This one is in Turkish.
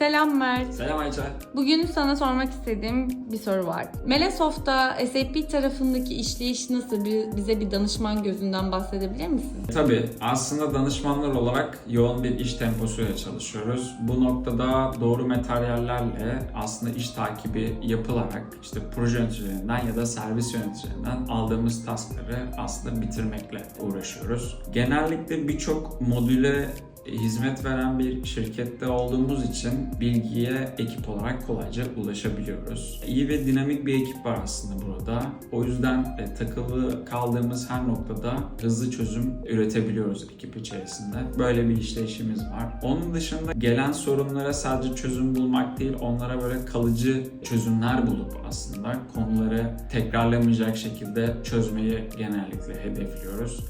Selam Mert. Selam Ayça. Bugün sana sormak istediğim bir soru var. Melesoft'ta SAP tarafındaki işleyiş nasıl? Bir- Bize bir danışman gözünden bahsedebilir misin? Tabii aslında danışmanlar olarak yoğun bir iş temposuyla çalışıyoruz. Bu noktada doğru materyallerle aslında iş takibi yapılarak işte proje yöneticilerinden ya da servis yöneticilerinden aldığımız taskları aslında bitirmekle uğraşıyoruz. Genellikle birçok modüle hizmet veren bir şirkette olduğumuz için bilgiye ekip olarak kolayca ulaşabiliyoruz. İyi ve dinamik bir ekip var aslında burada. O yüzden e, takılı kaldığımız her noktada hızlı çözüm üretebiliyoruz ekip içerisinde. Böyle bir işleyişimiz var. Onun dışında gelen sorunlara sadece çözüm bulmak değil, onlara böyle kalıcı çözümler bulup aslında konuları tekrarlamayacak şekilde çözmeyi genellikle hedefliyoruz.